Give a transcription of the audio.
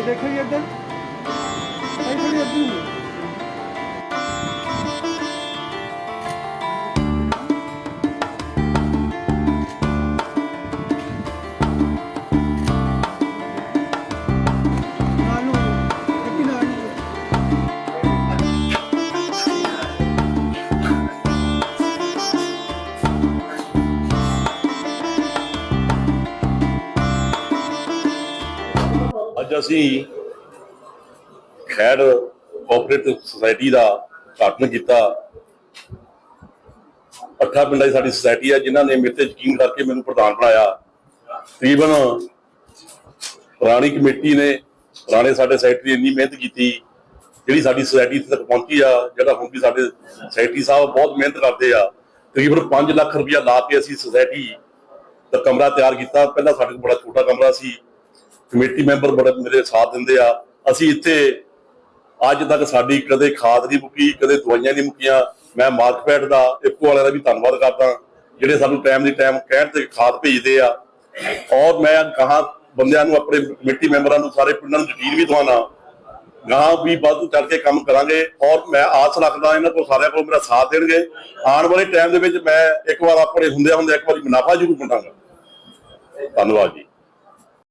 ਭਾਈ ਦੇਖੋ ਜੀ ਇੱਧਰ। ਭਾਈ ਥੋੜੀ ਅੱਜ ਅਸੀਂ ਖੈਰ ਕੋਆਪਰੇਟਿਵ ਸੁਸਾਇਟੀ ਦਾ ਉਦਘਾਟਨ ਕੀਤਾ। ਅੱਠਾ ਪਿੰਡਾਂ ਦੀ ਸਾਡੀ ਸੁਸਾਇਟੀ ਹੈ ਜਿਨ੍ਹਾਂ ਨੇ ਮੇਰੇ ਤੇ ਯਕੀਨ ਕਰਕੇ ਮੈਨੂੰ ਪ੍ਰਧਾਨ ਬਣਾਇਆ। ਤਕਰੀਬਨ ਪੁਰਾਣੀ ਕਮੇਟੀ ਨੇ, ਪੁਰਾਣੇ ਸਾਡੇ ਸੈਕਟਰੀ ਇੰਨੀ ਮਿਹਨਤ ਕੀਤੀ, ਜਿਹੜੀ ਸਾਡੀ ਸੁਸਾਇਟੀ ਇੱਥੇ ਤੱਕ ਪਹੁੰਚੀ ਆ, ਜਿਹੜਾ ਹੁਣ ਵੀ ਸਾਡੇ ਸੈਕਟਰੀ ਸਾਹਿਬ ਬਹੁਤ ਮਿਹਨਤ ਕਰਦੇ ਆ। ਤਕਰੀਬਨ 5 ਲੱਖ ਰੁਪਇਆ ਲਾ ਕੇ ਅਸੀਂ ਸੁਸਾਇਟੀ ਦਾ ਕਮਰਾ ਤਿਆਰ ਕੀਤਾ। ਪਹਿਲਾਂ ਸਾਡੇ ਕੋਲ ਬੜਾ ਛੋਟਾ ਕਮਰਾ ਸੀ। ਕਮੇਟੀ ਮੈਂਬਰ ਬੜੇ ਮੇਰੇ ਸਾਥ ਦਿੰਦੇ ਆ। ਅਸੀਂ ਇੱਥੇ ਅੱਜ ਤੱਕ ਸਾਡੀ ਕਦੇ ਖਾਦ ਨਹੀਂ ਮੁੱਕੀ, ਕਦੇ ਦਵਾਈਆਂ ਨਹੀਂ ਮੁੱਕੀਆਂ। ਮੈਂ ਮਾਰਕਪੈਟ ਦਾ ਇੱਕੋ ਵਾਲਿਆਂ ਦਾ ਵੀ ਧੰਨਵਾਦ ਕਰਦਾ। ਜਿਹੜੇ ਸਾਨੂੰ ਟਾਈਮ ਦੀ ਟਾਈਮ ਕਹਿਣ ਤੇ ਖਾਦ ਭੇਜਦੇ ਆ। ਔਰ ਮੈਂ ਕਹਾ ਬੰਦਿਆਂ ਨੂੰ, ਆਪਣੇ ਕਮੇਟੀ ਮੈਂਬਰਾਂ ਨੂੰ, ਸਾਰੇ ਪਿੰਡਾਂ ਨੂੰ ਯਕੀਨ ਵੀ ਦਵਾਉਣਾ। ਗਾਂ ਵੀ ਵੱਧ ਚੱਲ ਕੇ ਕੰਮ ਕਰਾਂਗੇ। ਔਰ ਮੈਂ ਆਸ ਰੱਖਦਾ ਇਹਨਾਂ ਕੋਲ ਸਾਰਿਆਂ ਕੋਲ ਮੇਰਾ ਸਾਥ ਦੇਣਗੇ। ਆਉਣ ਵਾਲੇ ਟਾਈਮ ਦੇ ਵਿੱਚ ਮੈਂ ਇੱਕ ਵਾਰ ਆਪਣੇ ਹੁੰਦਿਆਂ ਹੁੰਦਿਆਂ ਇੱਕ ਵਾਰੀ ਮੁਨਾਫਾ ਜ਼ਰੂਰ ਵੰਡਾਂਗਾ। ਧੰਨਵਾਦ ਜੀ।